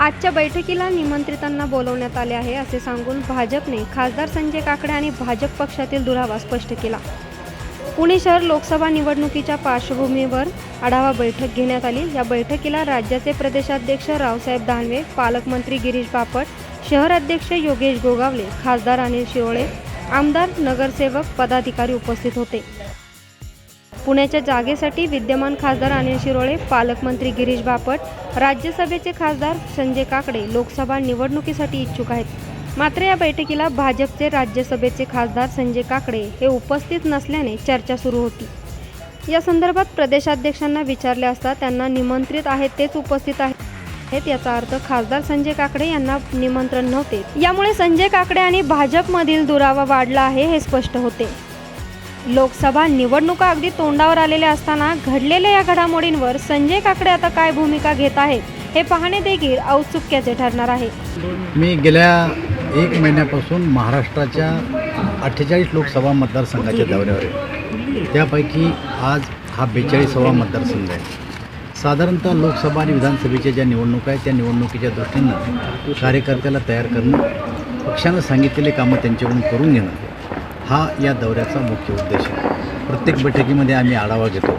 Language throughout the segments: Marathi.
आजच्या बैठकीला निमंत्रितांना बोलवण्यात आले आहे असे सांगून भाजपने खासदार संजय काकडे आणि भाजप पक्षातील दुरावा स्पष्ट केला. पुणे शहर लोकसभा निवडणुकीच्या पार्श्वभूमीवर आढावा बैठक घेण्यात आली. या बैठकीला राज्याचे प्रदेशाध्यक्ष रावसाहेब दानवे पालकमंत्री गिरीश बापट शहर अध्यक्ष योगेश गोगावले खासदार अनिल शिरोळे आमदार नगरसेवक पदाधिकारी उपस्थित होते. पुण्याच्या जागेसाठी विद्यमान खासदार अनिल शिरोळे पालकमंत्री गिरीश बापट राज्यसभेचे खासदार संजय काकडे लोकसभा निवडणुकीसाठी इच्छुक आहेत. मात्र या बैठकीला भाजपचे राज्यसभेचे खासदार संजय काकडे हे उपस्थित नसल्याने चर्चा सुरू होती. या संदर्भात प्रदेशाध्यक्षांना विचारले असता त्यांना निमंत्रित आहेत तेच उपस्थित आहेत याचा अर्थ खासदार संजय काकडे यांना निमंत्रण नव्हते. यामुळे संजय काकडे आणि भाजपमधील दुरावा वाढला आहे हे स्पष्ट होते. लोकसभा निवडणुका अगदी तोंडावर आलेल्या असताना घडलेल्या या घडामोडींवर संजय काकडे आता काय भूमिका घेत आहेत हे पाहणे देखील औत्सुक्याचे ठरणार आहे. मी गेल्या एक महिन्यापासून महाराष्ट्राच्या अठ्ठेचाळीस लोकसभा मतदारसंघाच्या दौऱ्यावर आहे. त्यापैकी आज हा बेचाळीसावा मतदारसंघ आहे. साधारणतः लोकसभा आणि विधानसभेच्या ज्या निवडणुका आहेत त्या निवडणुकीच्या दृष्टीनं कार्यकर्त्याला तयार करणं पक्षानं सांगितलेले कामं त्यांच्याकडून करून घेणं हा या दौऱ्याचा मुख्य उद्देश आहे. प्रत्येक बैठकीमध्ये आम्ही आढावा घेतो.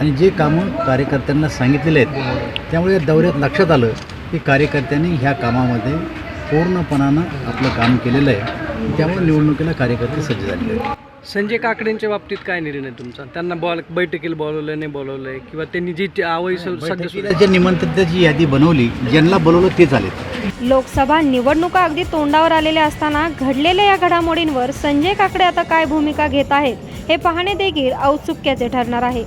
आणि जे कामं कार्यकर्त्यांना सांगितलेले आहेत त्यामुळे या दौऱ्यात लक्षात आलं की कार्यकर्त्यांनी ह्या कामामध्ये पूर्णपणानं आपलं काम केलेलं आहे. त्यामुळे निवडणुकीला कार्यकर्ते सज्ज झालेले आहेत. संजय काकडेंच्या बाबतीत काय निर्णय तुमचा? त्यांना बॉल बैठकीला बोलवलं नाही बोलवलंय किंवा त्यांनी जी ती आवई स- सध्या निमंत्रिताची यादी बनवली ज्यांना बोलवलं तेच आले लोकसभा निवडणुका अगदी तोंडावर आलेल्या असताना घडलेल्या या घडामोडींवर संजय काकडे आता काय भूमिका घेत आहेत हे पाहणे देखील औत्सुक्याचे ठरणार आहे.